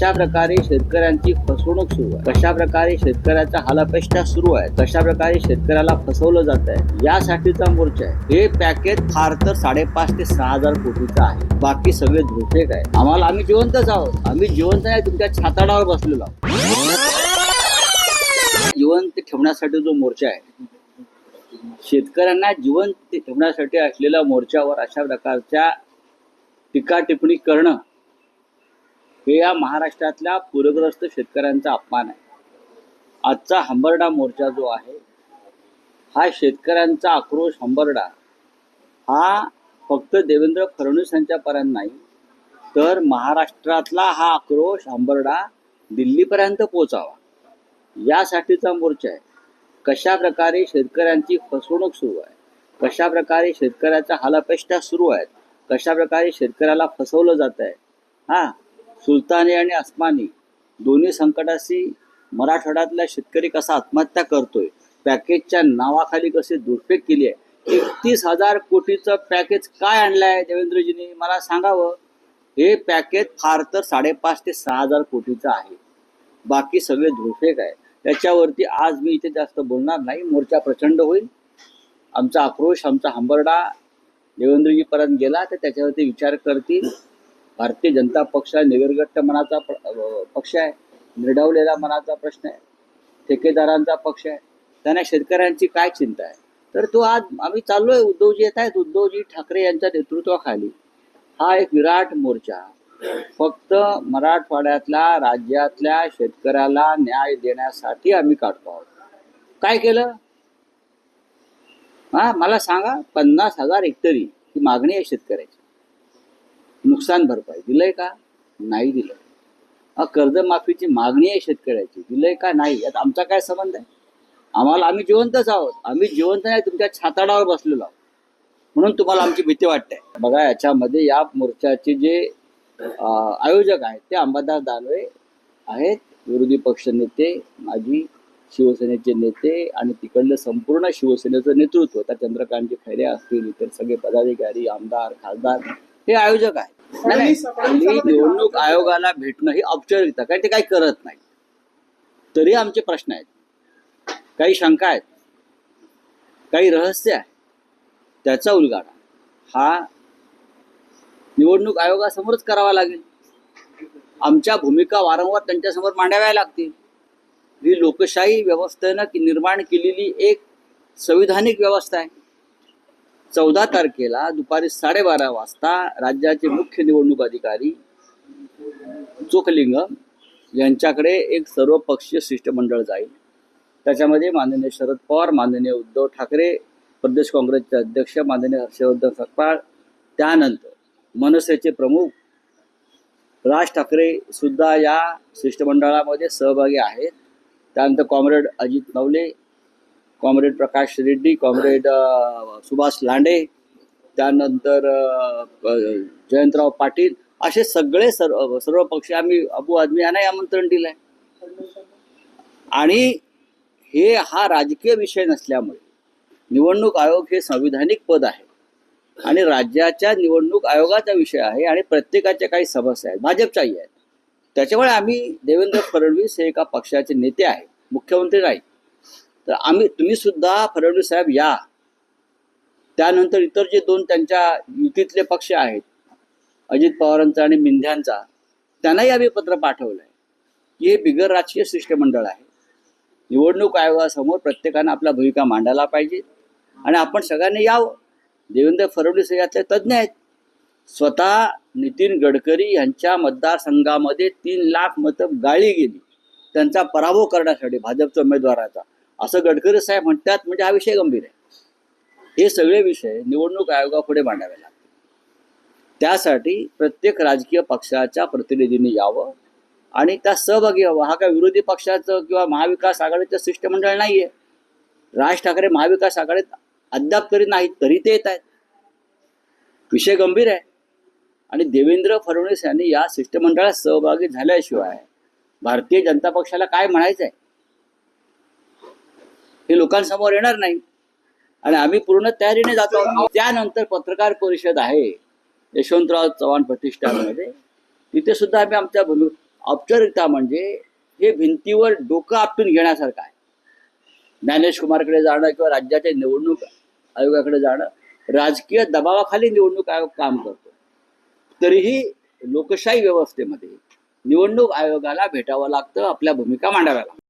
कशा प्रकारे शेतकऱ्यांची फसवणूक सुरू आहे? कशा प्रकारे शेतकऱ्याचा हालापेष्टा सुरू आहे? कशा प्रकारे शेतकऱ्याला फसवलं जात आहे? यासाठीचा मोर्चा आहे. हे पॅकेज फार तर साडेपाच ते सहा हजार कोटीचा आहे. बाकी सगळे धोटेक आहे आम्हाला आम्ही जिवंतच आहोत. आम्ही जिवंत नाही तुमच्या छाताडावर बसलेलो आहोत. जिवंत ठेवण्यासाठी जो मोर्चा आहे शेतकऱ्यांना जिवंत ठेवण्यासाठी असलेल्या मोर्चावर अशा प्रकारच्या टीका टिप्पणी करणं हे या महाराष्ट्रातल्या पूरग्रस्त शेतकऱ्यांचा अपमान आहे. आजचा हंबरडा मोर्चा जो आहे हा शेतकऱ्यांचा आक्रोश हंबरडा. हा फक्त देवेंद्र फडणवीस यांच्यापर्यंत नाही तर महाराष्ट्रातला हा आक्रोश हंबरडा दिल्लीपर्यंत पोचावा यासाठीचा मोर्चा आहे. कशा प्रकारे शेतकऱ्यांची फसवणूक सुरू आहे कशा प्रकारे शेतकऱ्याच्या हालापेष्टा सुरू आहेत कशा प्रकारे शेतकऱ्याला फसवलं जात आहे हां सुलतानी आणि अस्मानी दोन्ही संकटाशी मराठवाड्यातला शेतकरी कसा आत्महत्या करतोय पॅकेजच्या नावाखाली कशी दुर्फेक केली आहे एकतीस हजार कोटीचं पॅकेज काय आणलंय देवेंद्रजींनी मला सांगावं? हे पॅकेज फार तर साडेपाच ते सहा हजार कोटीचं आहे. बाकी सगळे धुरफेक आहे त्याच्यावरती आज मी इथे जास्त बोलणार नाही मोर्चा प्रचंड होईल. आमचा आक्रोश आमचा हंबरडा देवेंद्रजीपर्यंत गेला तर त्याच्यावरती विचार करतील. भारतीय जनता पक्ष हा मनाचा पक्ष आहे निर्डावलेला मनाचा प्रश्न आहे ठेकेदारांचा पक्ष आहे त्यांना शेतकऱ्यांची काय चिंता आहे? तर तो आज आम्ही चाललोय उद्धवजी येत आहेत उद्धवजी ठाकरे यांच्या नेतृत्वाखाली. हा एक विराट मोर्चा. फक्त मराठवाड्यातल्या राज्यातल्या शेतकऱ्याला न्याय देण्यासाठी आम्ही काढतो आहोत. काय केलं? हा मला सांगा पन्नास हजार हेक्टरी ही मागणी आहे शेतकऱ्याची. नुकसान भरपाई. दिलंय का? नाही दिलं कर्जमाफीची मागणी आहे शेतकऱ्याची. दिलंय का? नाही. यात आमचा काय संबंध आहे? आम्हाला आम्ही जिवंतच आहोत. आम्ही जिवंत नाही तुमच्या छाताडावर बसलेलो आहोत. म्हणून तुम्हाला आमची भीती वाटते. बघा याच्यामध्ये या मोर्चाचे जे आयोजक आहेत ते अंबादास दानवे आहेत विरोधी पक्ष नेते माजी शिवसेनेचे नेते आणि तिकडलं संपूर्ण शिवसेनेचं नेतृत्व. त्या चंद्रकांतजी खैरे असतील इतर सगळे पदाधिकारी आमदार खासदार हे आयोजक नाही, हल्ली निवडणूक आयोगाला भेटणं ही औपचारिकता काय ते काही करत नाही तरी आमचे प्रश्न आहेत. काही शंका आहेत. काही रहस्य आहे त्याचा उलगाडा. हा निवडणूक आयोगासमोरच करावा लागेल. आमच्या भूमिका वारंवार त्यांच्यासमोर मांडाव्या लागतील. ही लोकशाही व्यवस्थेनं की निर्माण केलेली एक संविधानिक व्यवस्था आहे. चौदा तारखेला दुपारी साडेबारा वाजता राज्याचे मुख्य निवडणूक अधिकारी चोखलिंग यांच्याकडे एक सर्वपक्षीय शिष्टमंडळ जाईल. त्याच्यामध्ये माननीय शरद पवार माननीय उद्धव ठाकरे प्रदेश काँग्रेसचे अध्यक्ष माननीय हर्षवर्धन सकपाळ त्यानंतर मनसेचे प्रमुख राज ठाकरे सुद्धा या शिष्टमंडळामध्ये सहभागी आहेत. त्यानंतर comrade Ajit Navale comrade Prakash Reddy comrade Subhash Lande त्यानंतर जयंतराव पाटील असे सगळे सर्व सर्व पक्ष आम्ही अबू आदमी यांना आमंत्रण दिलं आहे आणि हे हा राजकीय विषय नसल्यामुळे निवडणूक आयोग हे संविधानिक पद आहे. आणि राज्याच्या निवडणूक आयोगाचा विषय आहे आणि प्रत्येकाच्या काही समस्या आहेत भाजपच्याही आहेत. त्याच्यामुळे आम्ही देवेंद्र फडणवीस हे एका पक्षाचे नेते आहेत मुख्यमंत्री नाही तर आम्ही तुम्ही सुद्धा फडणवीस साहेब या. त्यानंतर इतर जे दोन त्यांच्या युतीतले पक्ष आहेत अजित पवारांचा आणि मिंध्यांचा त्यांनाही आम्ही पत्र पाठवलं आहे की हे बिगर राजकीय शिष्टमंडळ आहे. निवडणूक आयोगासमोर प्रत्येकानं आपल्या भूमिका मांडायला पाहिजे. आणि आपण सगळ्यांनी यावं. देवेंद्र फडणवीस यातले तज्ज्ञ आहेत. स्वतः नितीन गडकरी यांच्या मतदारसंघामध्ये तीन लाख मतं गाळली गेली. त्यांचा पराभव करण्यासाठी भाजपच्या उमेदवाराचा. असं गडकरी साहेब म्हणतात म्हणजे हा विषय गंभीर आहे. हे सगळे विषय निवडणूक आयोगापुढे मांडावे लागतात त्यासाठी प्रत्येक राजकीय पक्षाच्या प्रतिनिधींनी यावं आणि त्या सहभागी व्हावं. हा काय विरोधी पक्षाचं किंवा महाविकास आघाडीचं शिष्टमंडळ नाहीये. राज ठाकरे महाविकास आघाडीत अद्याप तरी नाहीत तरी ते येत आहेत. विषय गंभीर आहे. आणि देवेंद्र फडणवीस यांनी या शिष्टमंडळात सहभागी झाल्याशिवाय भारतीय जनता पक्षाला काय म्हणायचं आहे हे लोकांसमोर येणार नाही. आणि आम्ही पूर्ण तयारीने जातो. त्यानंतर पत्रकार परिषद आहे. यशवंतराव चव्हाण प्रतिष्ठानमध्ये. तिथे सुद्धा आम्ही आमच्या भूमी औपचारिकता म्हणजे हे भिंतीवर डोकं आपटून घेण्यासारखं आहे. ज्ञानेश कुमारकडे जाणं किंवा राज्याच्या निवडणूक आयोगाकडे जाणं राजकीय दबावाखाली निवडणूक आयोग काम करतो. तरीही लोकशाही व्यवस्थेमध्ये निवडणूक आयोगाला भेटावं लागतं आपल्या भूमिका मांडाव्या लागतात.